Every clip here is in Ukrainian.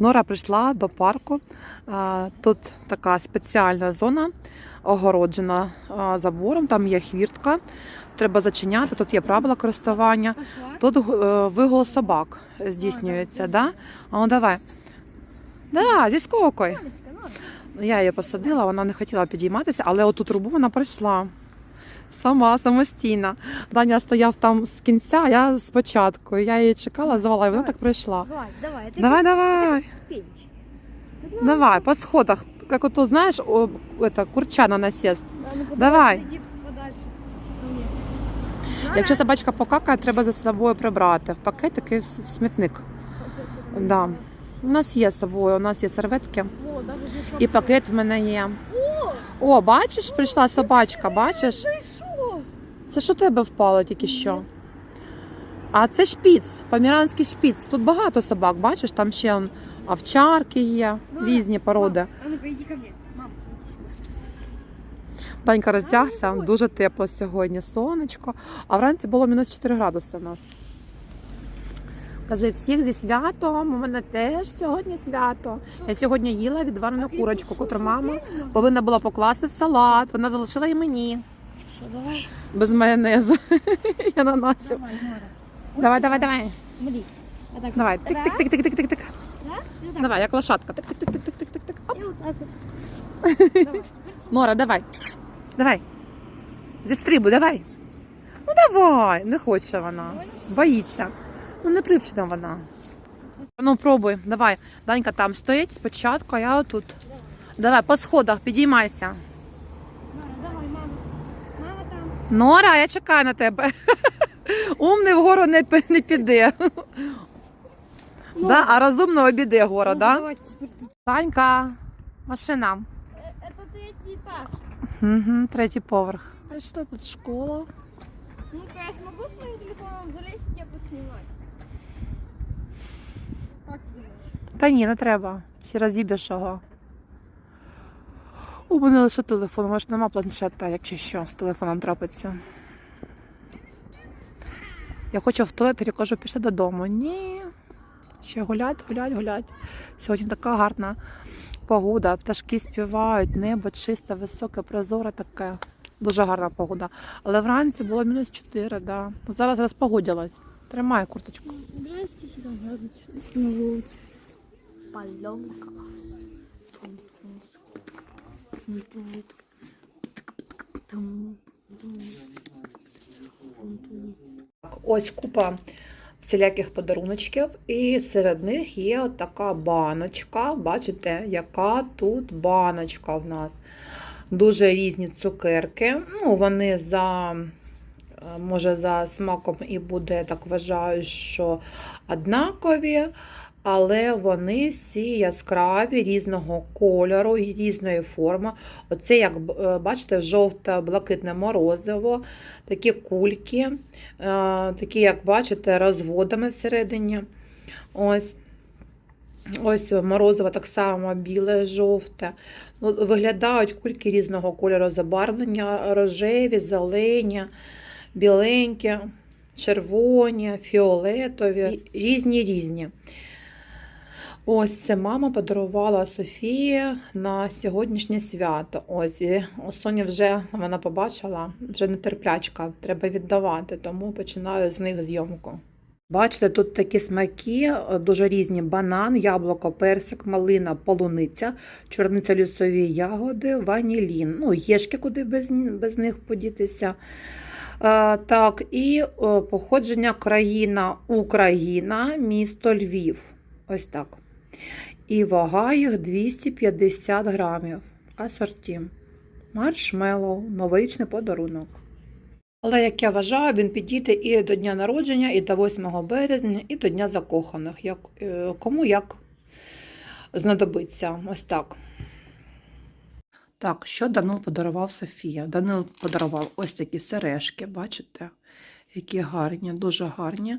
Нора прийшла до парку. Тут така спеціальна зона, огороджена забором, там є хвіртка. Треба зачиняти, тут є правила користування. Тут е, вигул собак здійснюється, да? А ну давай. Да, зі скокою. Ну, Я її посадила, вона не хотіла підійматися, але оту трубу вона пройшла Сама, самостійно. Даня стояв там з кінця, а я спочатку. Я її чекала, звала, і вона так пройшла. Злазь, давай. Ты Давай, как- давай. ты как успеешь. Ты Давай, по сходах. Як ото, знаєш, о, это, курча на насест. Да, ну, подальше, Давай. иди подальше. ко мне. Нора, Якщо собачка покакає, треба за собою прибрати. В пакетики в смітник. Да. У нас є з собою, у нас є серветки. Во, даже здесь І вообще. пакет в мене є. О, О, бачиш, прийшла собачка, бачиш? Це що тебе впало тільки що? А це шпіц, поміранський шпіц. Тут багато собак, бачиш, там ще он, овчарки є, різні породи. Мам, а ну-ка иди ко мне. Мам, иди сюда. Данька роздягся, дуже тепло сьогодні, сонечко. А вранці було мінус 4 градуси в нас. Каже, всіх зі святом, у мене теж сьогодні свято. Я сьогодні їла відварену курочку, шо, мама повинна була покласти в салат. Вона залишила і мені Шо, давай. без майонезу. Я на Насю. Давай, Нора. Давай, давай, давай. Так Давай. Раз, Тик-тик-тик-тик-тик-тик. Раз. Давай, як лошадка. Тик-тик-тик-тик-тик-тик. Оп. Вот. Давай. Нора, давай. Давай. Зістрибуй, давай. Ну давай. Не хоче вона. Боїться. Ну не привчена вона. Ну пробуй, давай. Данька там стоїть спочатку, а я отут. Давай, по сходах підіймайся. Нора, давай, мама. Мама там. Нора, я чекаю на тебе. Умний вгору не, пи- не піде. Да? А розумно обіде гору, Ну, да? давай теперь тут. Данька, машина. Э, Это третий этаж. Угу, третій поверх. А що тут школа? Ну-ка, я смогу своим телефоном залезть и тебя поснимать? Как ты думаешь? Та ні, не треба. Ще розіб'єш його. У мене лише телефон, може нема планшета, якщо що, з телефоном трапиться. Я хочу в туалет, я кажу, пішли додому. Ні. Ще гулять, гулять, гулять. Сьогодні така гарна погода, пташки співають, небо чисте, високе, прозоре таке. Дуже гарна погода. Але вранці було мінус 4, да. От зараз розпогодилась. Тримай курточку. Глянь, Поломка. Ось купа всіляких подаруночків, і серед них є от така баночка. Бачите, яка тут баночка в нас. Дуже різні цукерки. Ну, вони за, е, може, за смаком і буде, я так вважаю, що однакові. Але вони всі яскраві, різного кольору і різної форми. Оце, як е, бачите, жовто-блакитне морозиво, такі кульки, е, такі, як бачите, розводами всередині. Ось. Ось морозиво так само біле, жовте. Ну, виглядають кульки різного кольору забарвлення, рожеві, зелені, біленькі, червоні, фіолетові, різні різні. Ось це мама подарувала Софії на сьогоднішнє свято. Ось і Соня вже вона побачила, вже нетерплячка, треба віддавати, тому починаю з них зйомку. Бачите, тут такі смаки, е, дуже різні: банан, яблуко, персик, малина, полуниця, чорниця лісові ягоди, ванілін. Ну, є ж куди без, без них подітися. Е, Так, і походження країна Україна, місто Львів. Ось так. І вага їх 250 грамів. Асорті. Маршмеллоу, новорічний подарунок. Але, як я вважаю, він підійде і до дня народження, і до 8 березня, і до Дня закоханих. Як, е, кому як знадобиться. Ось так. Так, що Данил подарував Софія? Данил подарував ось такі сережки, бачите? Які гарні, дуже гарні.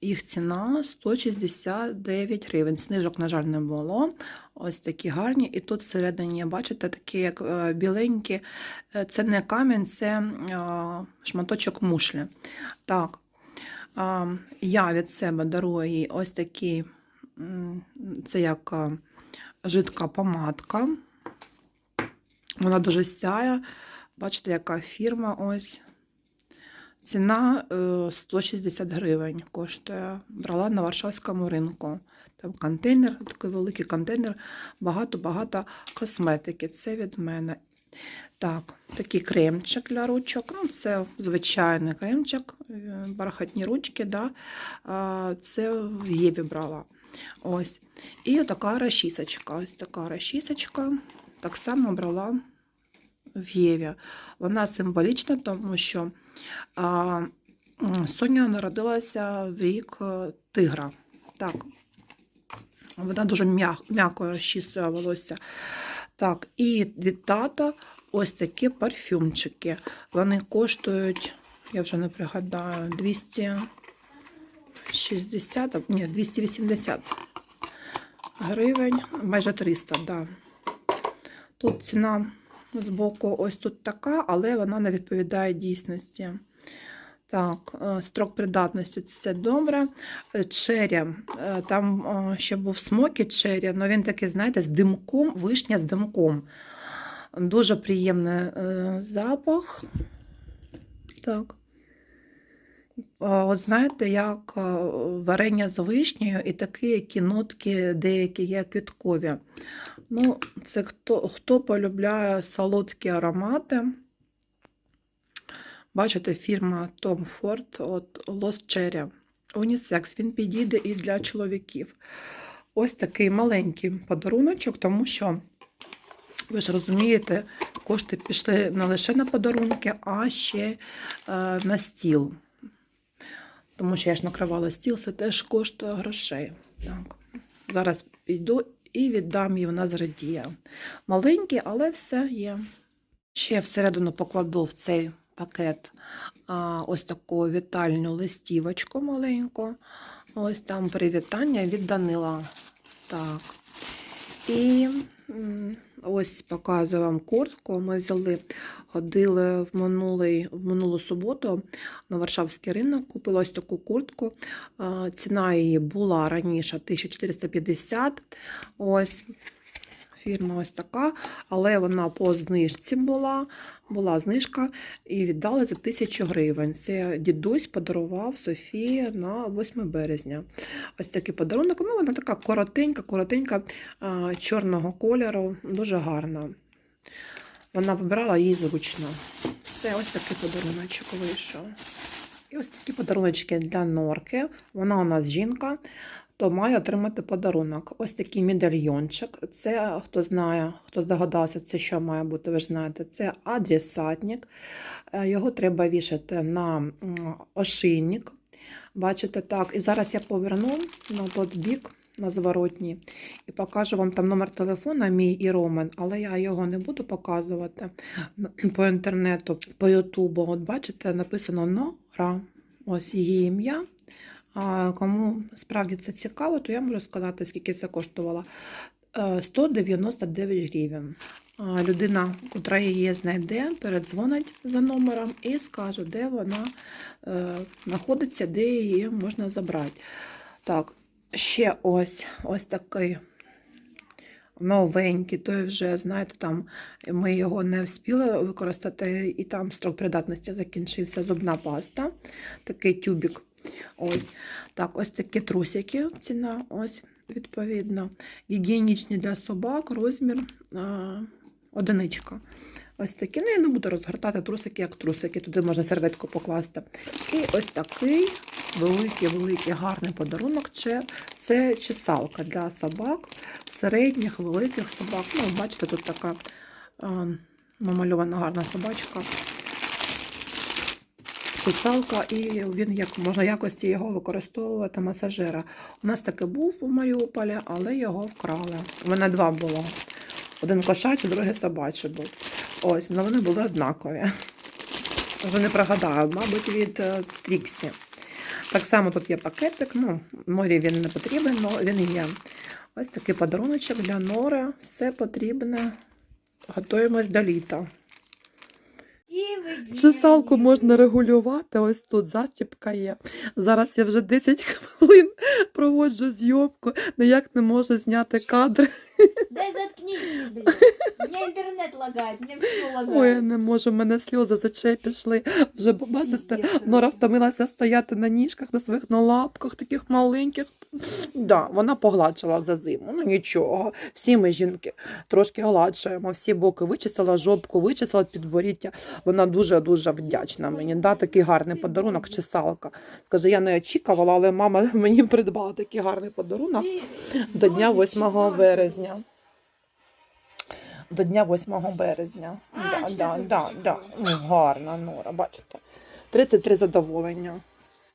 Їх ціна 169 гривень. Снижок, на жаль, не було. Ось такі гарні. І тут всередині, бачите, такі як е, біленькі. Е, Це не камінь, це е, шматочок мушлі. Так, я від себе дарую їй ось такий м, це як жидка помадка. Вона дуже сяє. Бачите, яка фірма ось. Ціна е, 160 гривень коштує. Брала на Варшавському ринку. Там контейнер, такий великий контейнер, багато-багато косметики. Це від мене. Так, такий кремчик для ручок. Ну, це звичайний кремчик, е, бархатні ручки, да. Це в Єві брала. Ось. І така розчісочка. Ось така розчісочка. Так само брала в Єві. Вона символічна, тому що Соня народилася в рік е, тигра. Так. Вона дуже м'яко розчісує волосся. Так, і від тата ось такі парфюмчики. Вони коштують, я вже не пригадаю, 260, а, ні, 280 гривень, майже 300, да. Тут ціна з боку ось тут така, але вона не відповідає дійсності. Так, е, строк придатності це добре. Черя. Е, там е, ще був смокі черя, але він такий, знаєте, з димком, вишня з димком. Дуже приємний е, запах. Так. Е, От знаєте, як е, варення з вишнею і такі, які нотки деякі є квіткові. Ну, це хто, хто полюбляє солодкі аромати. Бачите, фірма Tom Ford от Lost Cherry. Унісекс, він підійде і для чоловіків. Ось такий маленький подаруночок, тому що, ви ж розумієте, кошти пішли не лише на подарунки, а ще е, на стіл. Тому що я ж накривала стіл, це теж коштує грошей. Так. Зараз піду і віддам її, вона зрадіє. Маленький, але все є. Ще всередину покладу в цей пакет а, ось таку вітальну листівочку маленьку. Ось там привітання від Данила. Так. І ось показую вам куртку. Ми взяли, ходили в, минулий, в минулу суботу на Варшавський ринок, купила ось таку куртку. Ціна її була раніше 1450. Ось фірма ось така, але вона по знижці була. Була знижка і віддали за 1000 гривень. Це дідусь подарував Софії на 8 березня. Ось такий подарунок. Ну, вона така коротенька, коротенька, чорного кольору, дуже гарна. Вона вибирала її зручно. Все, ось такий подаруночок вийшов. І ось такі подаруночки для норки. Вона у нас жінка, то має отримати подарунок. Ось такий медальйончик. Це хто знає, хто здогадався, це що має бути, ви ж знаєте, це адресатник. Е, Його треба вішати на м. Бачите, так. І зараз я поверну на той бік, на зворотній, і покажу вам там номер телефона, мій і Ромен, але я його не буду показувати по інтернету, по Ютубу. От бачите, написано Нора. Ось її ім'я. Кому справді це цікаво, то я можу сказати, скільки це коштувало. Е, 199 гривень. Людина, котра її знайде, передзвонить за номером і скаже, де вона е, знаходиться, де її можна забрати. Так, ще ось ось такий новенький, той вже, знаєте, там ми його не встигли використати, і там строк придатності закінчився зубна паста, такий тюбик. Ось так, ось такі трусики. Ціна, ось відповідно. Гігієнічні для собак, розмір а, одиничка. Ось такі. Ну, я не буду розгортати трусики, як трусики. Туди можна серветку покласти. І ось такий великий-великий гарний подарунок. Це, чесалка для собак, середніх, великих собак. Ну, бачите, тут така а, намальована гарна собачка чесалка, і він як можна якості його використовувати масажира. У нас таке був у Маріуполі, але його вкрали. У мене два було. Один кошачий, другий собачий був. Ось, але вони були однакові. Вже не пригадаю, мабуть, від е, Тріксі. Так само тут є пакетик, ну, морі він не потрібен, але він є. Ось такий подаруночок для нори. Все потрібне. Готуємось до літа. Чесалку можна регулювати, ось тут застіпка є. Зараз я вже 10 хвилин проводжу зйомку, ніяк не можу зняти кадри. Заткнись, меня интернет лагает, у меня все лагает. Ой, я не можу, в мене сльози з очей пішли. Вже бачите, Пиздец, Нора короче. втомилася стояти на ніжках, на своїх на лапках, таких маленьких. Да, вона погладшила за зиму. Ну нічого. Всі ми жінки трошки гладшуємо, всі боки вичесала, жопку вичесала підборіддя. Вона дуже-дуже вдячна мені. Да, такий гарний подарунок, чесалка. Скаже, я не очікувала, але мама мені придбала такий гарний подарунок до дня 8 березня. До дня 8 березня. А, Да, да, да, да. Гарна нора, бачите. 33 задоволення.